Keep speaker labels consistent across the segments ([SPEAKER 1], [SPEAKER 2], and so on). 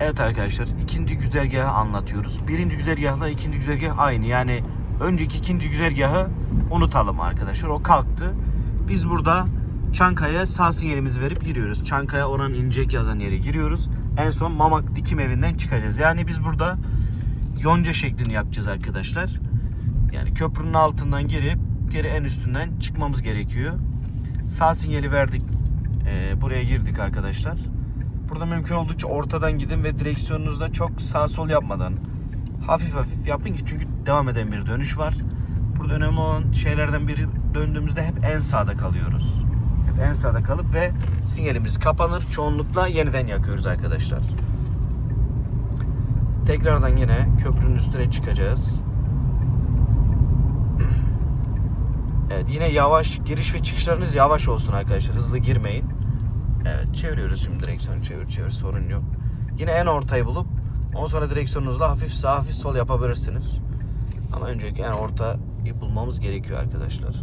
[SPEAKER 1] Evet arkadaşlar ikinci güzergahı anlatıyoruz. Birinci güzergahla ikinci güzergah aynı. Yani önceki ikinci güzergahı unutalım arkadaşlar. O kalktı. Biz burada Çankaya sağ sinyalimizi verip giriyoruz. Çankaya oranın inecek yazan yere giriyoruz. En son Mamak dikim evinden çıkacağız. Yani biz burada yonca şeklini yapacağız arkadaşlar. Yani köprünün altından girip geri en üstünden çıkmamız gerekiyor. Sağ sinyali verdik. Ee, buraya girdik arkadaşlar. Burada mümkün oldukça ortadan gidin ve direksiyonunuzda çok sağ sol yapmadan hafif hafif yapın ki çünkü devam eden bir dönüş var. Burada önemli olan şeylerden biri döndüğümüzde hep en sağda kalıyoruz. Hep en sağda kalıp ve sinyalimiz kapanır. Çoğunlukla yeniden yakıyoruz arkadaşlar. Tekrardan yine köprünün üstüne çıkacağız. Evet yine yavaş giriş ve çıkışlarınız yavaş olsun arkadaşlar. Hızlı girmeyin. Evet çeviriyoruz şimdi direksiyonu çevir çevir sorun yok. Yine en ortayı bulup ondan sonra direksiyonunuzla hafif sağ hafif sol yapabilirsiniz. Ama öncelikle en orta bulmamız gerekiyor arkadaşlar.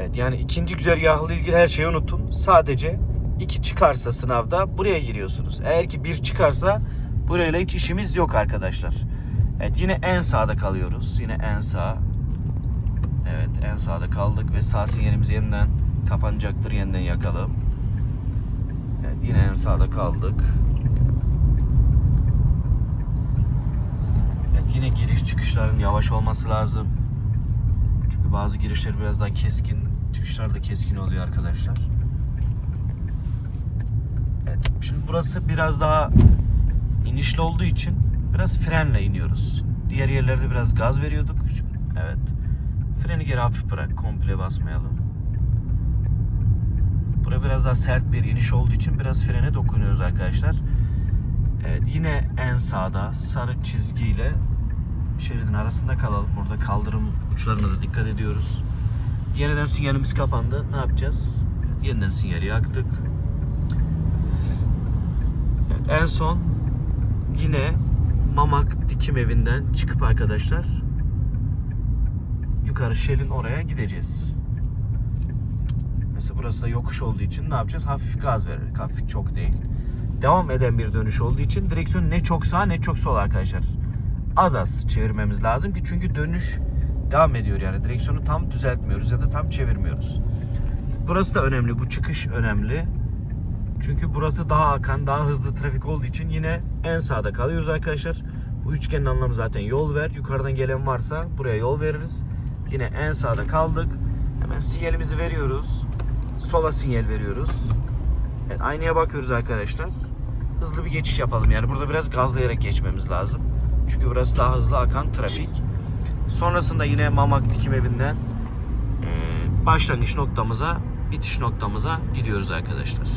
[SPEAKER 1] Evet yani ikinci güzergahla ilgili her şeyi unutun. Sadece iki çıkarsa sınavda buraya giriyorsunuz. Eğer ki bir çıkarsa burayla hiç işimiz yok arkadaşlar. Evet yine en sağda kalıyoruz. Yine en sağ. Evet en sağda kaldık ve sağ sinyalimiz yeniden kapanacaktır. Yeniden yakalım. Evet yine en sağda kaldık. Evet yine giriş çıkışların yavaş olması lazım. Çünkü bazı girişler biraz daha keskin, çıkışlar da keskin oluyor arkadaşlar. Evet şimdi burası biraz daha inişli olduğu için biraz frenle iniyoruz. Diğer yerlerde biraz gaz veriyorduk. Evet. Freni geri hafif bırak. Komple basmayalım. Biraz daha sert bir iniş olduğu için biraz frene dokunuyoruz arkadaşlar. Evet yine en sağda sarı çizgiyle şeridin arasında kalalım. Burada kaldırım uçlarına da dikkat ediyoruz. Yeniden sinyalimiz kapandı. Ne yapacağız? Yeniden sinyali yaktık. Evet, en son yine Mamak dikim evinden çıkıp arkadaşlar yukarı Shell'in oraya gideceğiz. Mesela burası da yokuş olduğu için ne yapacağız? Hafif gaz vererek. Hafif çok değil. Devam eden bir dönüş olduğu için direksiyon ne çok sağ ne çok sol arkadaşlar. Az az çevirmemiz lazım ki çünkü dönüş devam ediyor yani. Direksiyonu tam düzeltmiyoruz ya da tam çevirmiyoruz. Burası da önemli. Bu çıkış önemli. Çünkü burası daha akan, daha hızlı trafik olduğu için yine en sağda kalıyoruz arkadaşlar. Bu üçgenin anlamı zaten yol ver. Yukarıdan gelen varsa buraya yol veririz. Yine en sağda kaldık. Hemen sinyalimizi veriyoruz. Sola sinyal veriyoruz. Evet, aynaya bakıyoruz arkadaşlar. Hızlı bir geçiş yapalım. Yani burada biraz gazlayarak geçmemiz lazım. Çünkü burası daha hızlı akan trafik. Sonrasında yine Mamak dikim evinden başlangıç noktamıza, bitiş noktamıza gidiyoruz arkadaşlar.